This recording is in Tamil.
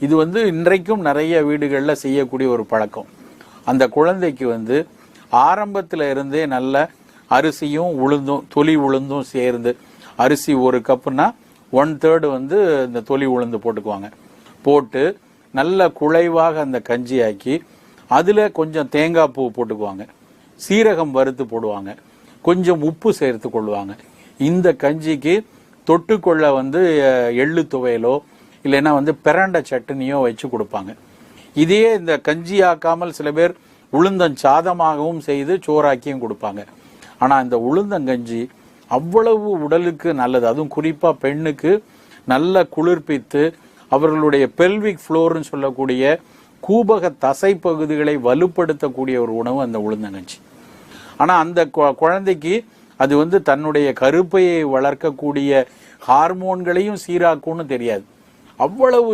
இது வந்து இன்றைக்கும் நிறைய வீடுகளில் செய்யக்கூடிய ஒரு பழக்கம். அந்த குழந்தைக்கு வந்து ஆரம்பத்தில் இருந்தே நல்ல அரிசியும் உளுந்தும் தொலி உளுந்தும் சேர்ந்து அரிசி ஒரு கப்புனா ஒன் தேர்டு வந்து இந்த தொலி உளுந்து போட்டுக்குவாங்க. போட்டு நல்ல குழைவாக அந்த கஞ்சி ஆக்கி அதில் கொஞ்சம் தேங்காய் பூ போட்டுக்குவாங்க. சீரகம் வறுத்து போடுவாங்க. கொஞ்சம் உப்பு சேர்த்து கொள்வாங்க. இந்த கஞ்சிக்கு தொட்டுக்கொள்ள வந்து எள்ளு துவையலோ இல்லைன்னா வந்து பிரண்ட சட்னியோ வச்சு கொடுப்பாங்க. இதையே இந்த கஞ்சி ஆக்காமல் சில பேர் உளுந்தன் சாதமாகவும் செய்து சோறாக்கியும் கொடுப்பாங்க. ஆனால் இந்த உளுந்தங்கஞ்சி அவ்வளவு உடலுக்கு நல்லது. அதுவும் குறிப்பாக பெண்ணுக்கு நல்ல குளிர்ப்பித்து அவர்களுடைய பெல்விக் ஃப்ளோர்னு சொல்லக்கூடிய கூபக தசை பகுதிகளை வலுப்படுத்தக்கூடிய ஒரு உணவு அந்த உளுந்தங்கஞ்சி ஆனால் அந்த கு- குழந்தைக்கு அது வந்து தன்னுடைய கருப்பையை வளர்க்கக்கூடிய ஹார்மோன்களையும் சீராக்கும்னு தெரியாது. அவ்வளவு